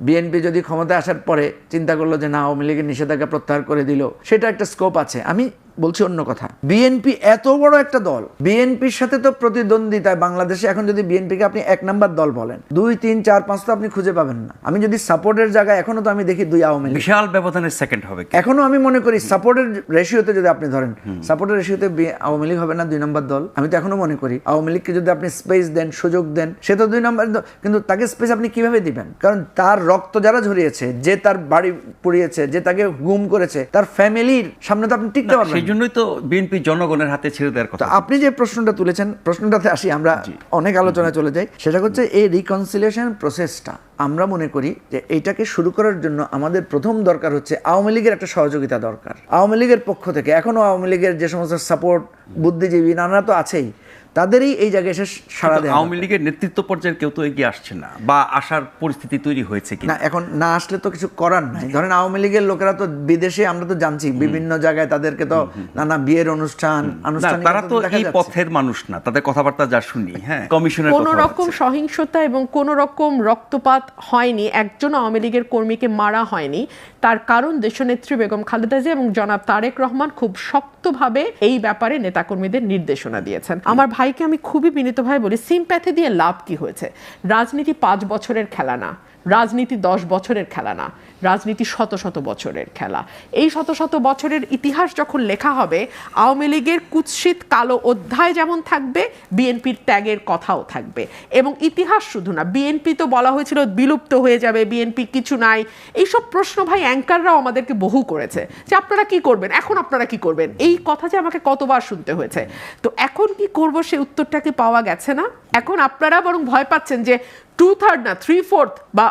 BNP যদি ক্ষমতায় আসার পরে চিন্তা করল যে না, আওয়ামী লীগের নিষেধাজ্ঞা প্রত্যাহার করে দিল, সেটা একটা স্কোপ আছে। আমি বলছি অন্য কথা। বিএনপি এত বড় একটা দল বিএনপির সাথে তো প্রতিদ্বন্দ্বিতায় বাংলাদেশে এখন যদি বিএনপিকে আপনি এক নাম্বার দল বলেন দুই তিন চার পাঁচ তো আপনি খুঁজে পাবেন না। আমি যদি সাপোর্টের জায়গায় এখনও তো আমি দেখি দুই আওয়ামী লীগ। বিশাল ব্যবধানের সেকেন্ড হবে এখনও আমি মনে করি সাপোর্টের রেশিওতে যদি আপনি ধরেন সাপোর্টের রেশিওতে আওয়ামী লীগ হবে না দুই নম্বর দল আমি তো এখনও মনে করি আওয়ামী লীগকে যদি আপনি স্পেস দেন সুযোগ দেন সে তো দুই নম্বর। কিন্তু তাকে স্পেস আপনি কীভাবে দিবেন? কারণ তার রক্ত যারা ঝরিয়েছে যে তার বাড়ি পুড়িয়েছে যে তাকে গুম করেছে তার ফ্যামিলির সামনে তো আপনি টিকতে পারবেন না। জন্যই তো বিএনপি জনগণের হাতে ছেড়ে দেওয়ার কথা। আপনি যে প্রশ্নটা তুলেছেন প্রশ্নটাতে আসি আমরা অনেক আলোচনায় চলে যাই। সেটা হচ্ছে এই রিকনসিলিয়েশন প্রসেসটা আমরা মনে করি যে এইটাকে শুরু করার জন্য আমাদের প্রথম দরকার হচ্ছে আওয়ামী লীগের একটা সহযোগিতা দরকার। আওয়ামী লীগের পক্ষ থেকে এখনও আওয়ামী লীগের যে সমস্ত সাপোর্ট বুদ্ধিজীবী নানা তো আছেই। তাদেরই এই জায়গায় এসে সারা দেয় আওয়ামী লীগের নেতৃত্ব পর্যায়ের কেউ তো এগিয়ে আসছে না বা আসার পরিস্থিতি তৈরি হয়েছে কি না এখন না আসলে তো কিছু করার নাই। ধরেন আওয়ামী লীগের লোকেরা তো বিদেশে আমরা তো জানছি বিভিন্ন জায়গায় তাদেরকে তো নানা বিয়ের অনুষ্ঠান না আনুষ্ঠানিক তারা তো এই পথের মানুষ না তাদের কথাবার্তা যা শুনি হ্যাঁ কমিশনের কোন রকম সহিংসতা এবং কোন রকম রক্তপাত হয়নি একজন আওয়ামী লীগের কর্মীকে মারা হয়নি। তার কারণ দেশনেত্রী বেগম খালেদা জিয়া এবং জনাব তারেক রহমান খুব শক্তভাবে এই ব্যাপারে নেতাকর্মীদের নির্দেশনা দিয়েছেন। আমার ভাইকে আমি খুবই বিনীতভাবে বলি সিম্প্যাথি দিয়ে লাভ কি হয়েছে? রাজনীতি পাঁচ বছরের খেলা না। রাজনীতি দশ বছরের খেলা না, রাজনীতি শত শত বছরের খেলা। এই শত শত বছরের ইতিহাস যখন লেখা হবে, আওয়ামী লীগের কুৎসিত কালো অধ্যায় যেমন থাকবে, বিএনপির ত্যাগের কথাও থাকবে। এবং ইতিহাস শুধু না, বিএনপি তো বলা হয়েছিল বিলুপ্ত হয়ে যাবে, বিএনপি কিছু নাই। এইসব প্রশ্ন ভাই অ্যাঙ্কাররাও আমাদেরকে বহু করেছে যে আপনারা কি করবেন, এখন আপনারা কি করবেন? এই কথা যে আমাকে কতবার শুনতে হয়েছে। তো এখন কি করব সেই উত্তরটাকে পাওয়া গেছে না? এখন আপনারা বরং ভয় পাচ্ছেন যে টু থার্ড না থ্রি ফোর্থ বা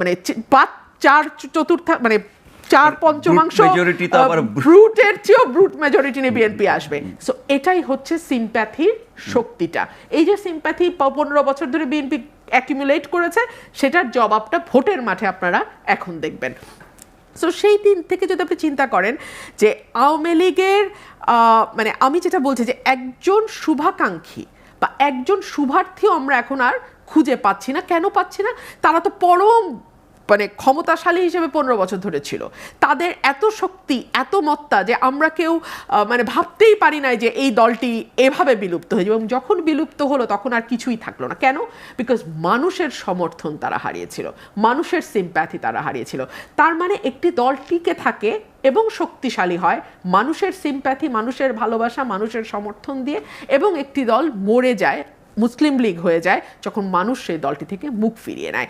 মানে পাঁচ চার চতুর্থ মানে চার পঞ্চমাংশ ব্রুটের চেয়েও ব্রুট মেজরিটি নিয়ে বিএনপি আসবে। সো এটাই হচ্ছে সিম্প্যাথির শক্তিটা। এই যে সিম্প্যাথি পনেরো বছর ধরে বিএনপি অ্যাকিমুলেট করেছে সেটার জবাবটা ভোটের মাঠে আপনারা এখন দেখবেন। সো সেই দিন থেকে যদি আপনি চিন্তা করেন যে আওয়ামী লীগের মানে আমি যেটা বলছি যে একজন শুভাকাঙ্ক্ষী বা একজন শুভার্থীও আমরা এখন আর খুঁজে পাচ্ছি না। কেন পাচ্ছি না? তারা তো পরম মানে ক্ষমতাশালী হিসেবে পনেরো বছর ধরে ছিল। তাদের এত শক্তি, এত মত্তা যে আমরা কেউ মানে ভাবতেই পারি নাই যে এই দলটি এভাবে বিলুপ্ত হয়ে এবং যখন বিলুপ্ত হলো তখন আর কিছুই থাকল না। কেন? বিকজ মানুষের সমর্থন তারা হারিয়েছিল। মানুষের সিম্প্যাথি তারা হারিয়েছিল। তার মানে একটি দল টিকে থাকে এবং শক্তিশালী হয়, মানুষের সিম্প্যাথি মানুষের ভালোবাসা, মানুষের সমর্থন দিয়ে এবং একটি দল মরে যায়, মুসলিম লীগ হয়ে যায়, যখন মানুষ সেই দলটি থেকে মুখ ফিরিয়ে নেয়।